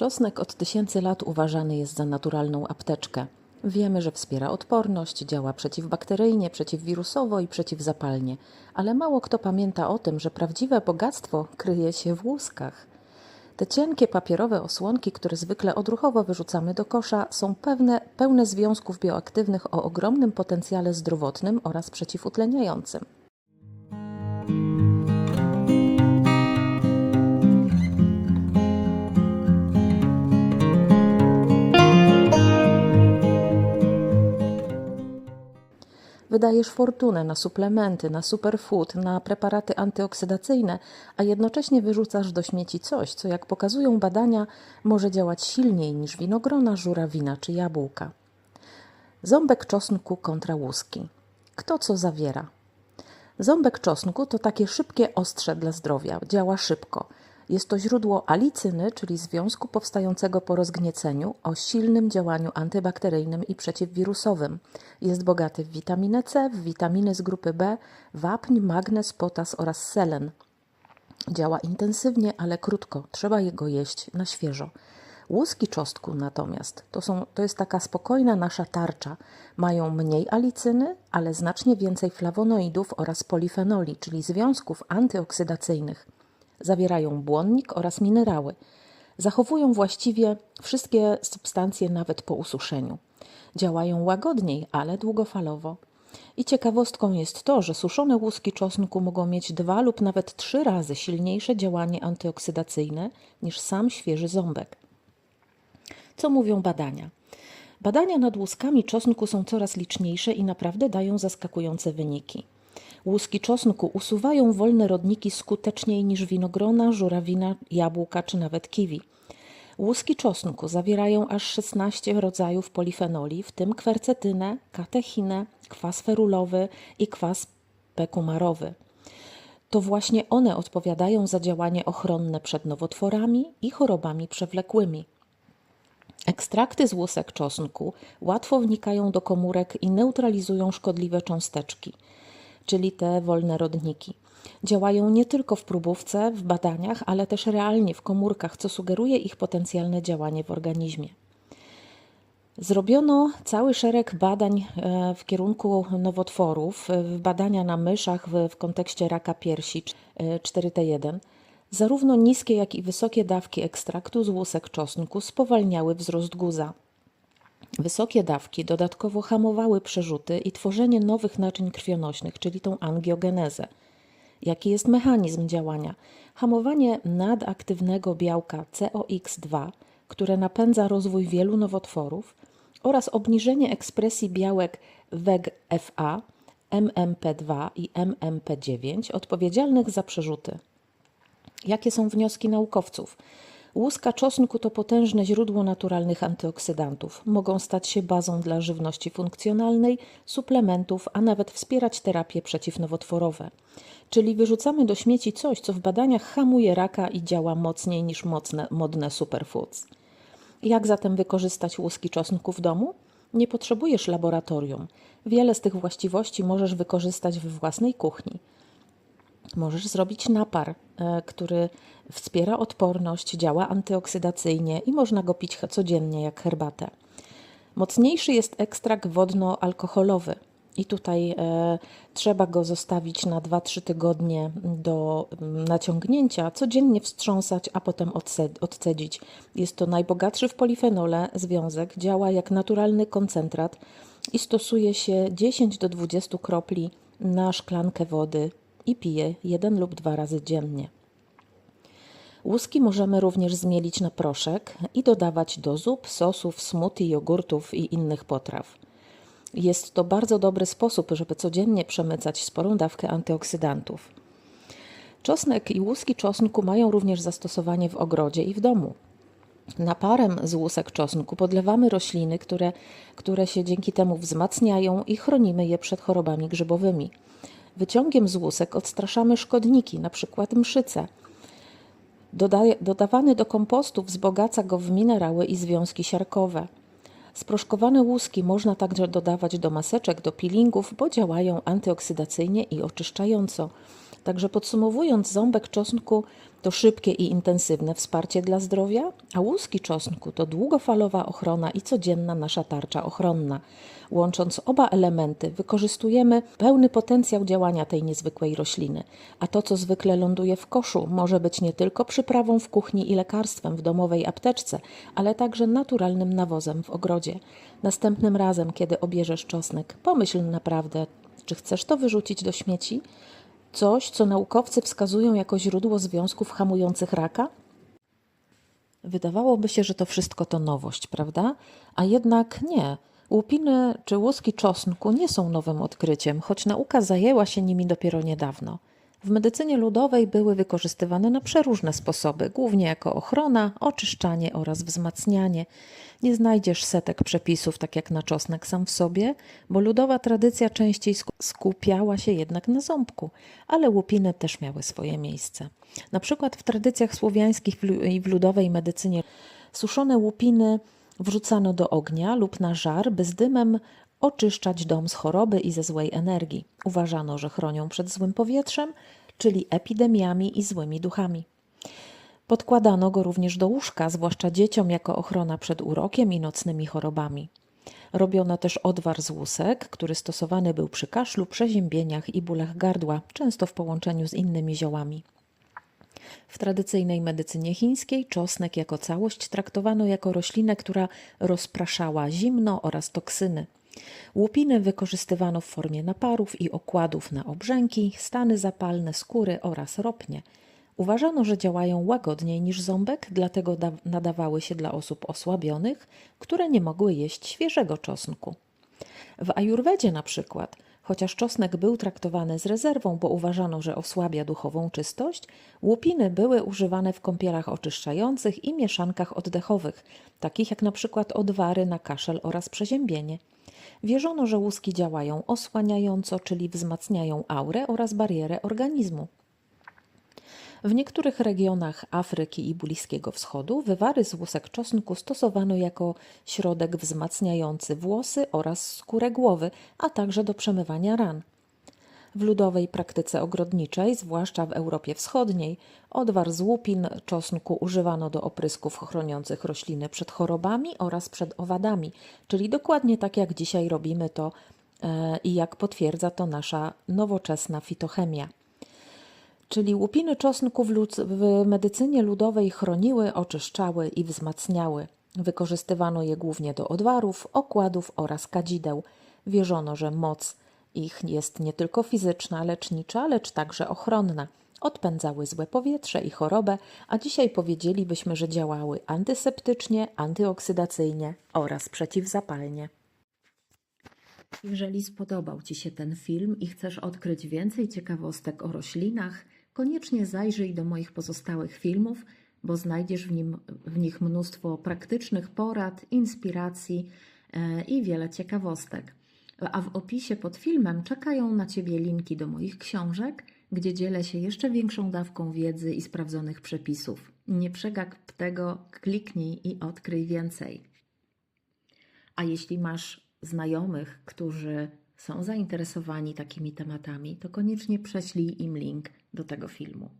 Czosnek od tysięcy lat uważany jest za naturalną apteczkę. Wiemy, że wspiera odporność, działa przeciwbakteryjnie, przeciwwirusowo i przeciwzapalnie, ale mało kto pamięta o tym, że prawdziwe bogactwo kryje się w łuskach. Te cienkie papierowe osłonki, które zwykle odruchowo wyrzucamy do kosza, są pewne, pełne związków bioaktywnych o ogromnym potencjale zdrowotnym oraz przeciwutleniającym. Wydajesz fortunę na suplementy, na superfood, na preparaty antyoksydacyjne, a jednocześnie wyrzucasz do śmieci coś, co jak pokazują badania, może działać silniej niż winogrona, żurawina czy jabłka. Ząbek czosnku kontra łuski. Kto co zawiera? Ząbek czosnku to takie szybkie ostrze dla zdrowia, działa szybko. Jest to źródło alicyny, czyli związku powstającego po rozgnieceniu o silnym działaniu antybakteryjnym i przeciwwirusowym. Jest bogaty w witaminę C, w witaminy z grupy B, wapń, magnez, potas oraz selen. Działa intensywnie, ale krótko. Trzeba jego jeść na świeżo. Łuski czosnku natomiast to, są, to jest taka spokojna nasza tarcza. Mają mniej alicyny, ale znacznie więcej flawonoidów oraz polifenoli, czyli związków antyoksydacyjnych. Zawierają błonnik oraz minerały. Zachowują właściwie wszystkie substancje nawet po ususzeniu. Działają łagodniej, ale długofalowo. I ciekawostką jest to, że suszone łuski czosnku mogą mieć dwa lub nawet trzy razy silniejsze działanie antyoksydacyjne niż sam świeży ząbek. Co mówią badania? Badania nad łuskami czosnku są coraz liczniejsze i naprawdę dają zaskakujące wyniki. Łuski czosnku usuwają wolne rodniki skuteczniej niż winogrona, żurawina, jabłka czy nawet kiwi. Łuski czosnku zawierają aż 16 rodzajów polifenoli, w tym kwercetynę, katechinę, kwas ferulowy i kwas pekumarowy. To właśnie one odpowiadają za działanie ochronne przed nowotworami i chorobami przewlekłymi. Ekstrakty z łusek czosnku łatwo wnikają do komórek i neutralizują szkodliwe cząsteczki, czyli te wolne rodniki. Działają nie tylko w próbówce, w badaniach, ale też realnie w komórkach, co sugeruje ich potencjalne działanie w organizmie. Zrobiono cały szereg badań e, w kierunku nowotworów, e, badania na myszach w, w kontekście raka piersi 4T1. Zarówno niskie, jak i wysokie dawki ekstraktu z łusek czosnku spowalniały wzrost guza. Wysokie dawki dodatkowo hamowały przerzuty i tworzenie nowych naczyń krwionośnych, czyli tą angiogenezę. Jaki jest mechanizm działania? Hamowanie nadaktywnego białka COX2, które napędza rozwój wielu nowotworów, oraz obniżenie ekspresji białek WEG-FA, MMP2 i MMP9 odpowiedzialnych za przerzuty. Jakie są wnioski naukowców? Łuska czosnku to potężne źródło naturalnych antyoksydantów. Mogą stać się bazą dla żywności funkcjonalnej, suplementów, a nawet wspierać terapie przeciwnowotworowe. Czyli wyrzucamy do śmieci coś, co w badaniach hamuje raka i działa mocniej niż mocne, modne superfoods. Jak zatem wykorzystać łuski czosnku w domu? Nie potrzebujesz laboratorium. Wiele z tych właściwości możesz wykorzystać we własnej kuchni. Możesz zrobić napar, który wspiera odporność, działa antyoksydacyjnie i można go pić codziennie jak herbatę. Mocniejszy jest ekstrakt wodno-alkoholowy. I tutaj e, trzeba go zostawić na 2-3 tygodnie do mm, naciągnięcia, codziennie wstrząsać, a potem odcedzić. Jest to najbogatszy w polifenole związek, działa jak naturalny koncentrat i stosuje się 10 do 20 kropli na szklankę wody i pije jeden lub dwa razy dziennie. Łuski możemy również zmielić na proszek i dodawać do zup, sosów, smoothie, jogurtów i innych potraw. Jest to bardzo dobry sposób, żeby codziennie przemycać sporą dawkę antyoksydantów. Czosnek i łuski czosnku mają również zastosowanie w ogrodzie i w domu. Naparem z łusek czosnku podlewamy rośliny, które, które się dzięki temu wzmacniają i chronimy je przed chorobami grzybowymi. Wyciągiem z łusek odstraszamy szkodniki, np. mszyce. Dodaje, dodawany do kompostu wzbogaca go w minerały i związki siarkowe. Sproszkowane łuski można także dodawać do maseczek, do peelingów, bo działają antyoksydacyjnie i oczyszczająco. Także podsumowując, ząbek czosnku to szybkie i intensywne wsparcie dla zdrowia, a łuski czosnku to długofalowa ochrona i codzienna nasza tarcza ochronna. Łącząc oba elementy, wykorzystujemy pełny potencjał działania tej niezwykłej rośliny, a to, co zwykle ląduje w koszu, może być nie tylko przyprawą w kuchni i lekarstwem w domowej apteczce, ale także naturalnym nawozem w ogrodzie. Następnym razem, kiedy obierzesz czosnek, pomyśl naprawdę, czy chcesz to wyrzucić do śmieci? Coś, co naukowcy wskazują jako źródło związków hamujących raka? Wydawałoby się, że to wszystko to nowość, prawda? A jednak nie. Łupiny czy łuski czosnku nie są nowym odkryciem, choć nauka zajęła się nimi dopiero niedawno. W medycynie ludowej były wykorzystywane na przeróżne sposoby, głównie jako ochrona, oczyszczanie oraz wzmacnianie. Nie znajdziesz setek przepisów, tak jak na czosnek sam w sobie, bo ludowa tradycja częściej sku- skupiała się jednak na ząbku, ale łupiny też miały swoje miejsce. Na przykład w tradycjach słowiańskich i w ludowej medycynie suszone łupiny wrzucano do ognia lub na żar, by z dymem oczyszczać dom z choroby i ze złej energii. Uważano, że chronią przed złym powietrzem, czyli epidemiami i złymi duchami. Podkładano go również do łóżka, zwłaszcza dzieciom, jako ochrona przed urokiem i nocnymi chorobami. Robiono też odwar z łusek, który stosowany był przy kaszlu, przeziębieniach i bólach gardła, często w połączeniu z innymi ziołami. W tradycyjnej medycynie chińskiej czosnek jako całość traktowano jako roślinę, która rozpraszała zimno oraz toksyny. Łupiny wykorzystywano w formie naparów i okładów na obrzęki, stany zapalne skóry oraz ropnie. Uważano, że działają łagodniej niż ząbek, dlatego da- nadawały się dla osób osłabionych, które nie mogły jeść świeżego czosnku. W ajurwedzie na przykład, chociaż czosnek był traktowany z rezerwą, bo uważano, że osłabia duchową czystość, łupiny były używane w kąpielach oczyszczających i mieszankach oddechowych, takich jak na przykład odwary na kaszel oraz przeziębienie. Wierzono, że łuski działają osłaniająco, czyli wzmacniają aurę oraz barierę organizmu. W niektórych regionach Afryki i Bliskiego Wschodu wywary z łusek czosnku stosowano jako środek wzmacniający włosy oraz skórę głowy, a także do przemywania ran. W ludowej praktyce ogrodniczej, zwłaszcza w Europie Wschodniej, odwar z łupin czosnku używano do oprysków chroniących rośliny przed chorobami oraz przed owadami, czyli dokładnie tak jak dzisiaj robimy to e, i jak potwierdza to nasza nowoczesna fitochemia. Czyli łupiny czosnku w, w medycynie ludowej chroniły, oczyszczały i wzmacniały. Wykorzystywano je głównie do odwarów, okładów oraz kadzideł. Wierzono, że moc ich jest nie tylko fizyczna, lecznicza, lecz także ochronna. Odpędzały złe powietrze i chorobę, a dzisiaj powiedzielibyśmy, że działały antyseptycznie, antyoksydacyjnie oraz przeciwzapalnie. Jeżeli spodobał Ci się ten film i chcesz odkryć więcej ciekawostek o roślinach, koniecznie zajrzyj do moich pozostałych filmów, bo znajdziesz w, nim, w nich mnóstwo praktycznych porad, inspiracji e, i wiele ciekawostek. A w opisie pod filmem czekają na Ciebie linki do moich książek, gdzie dzielę się jeszcze większą dawką wiedzy i sprawdzonych przepisów. Nie przegap tego, kliknij i odkryj więcej. A jeśli masz znajomych, którzy są zainteresowani takimi tematami, to koniecznie prześlij im link do tego filmu.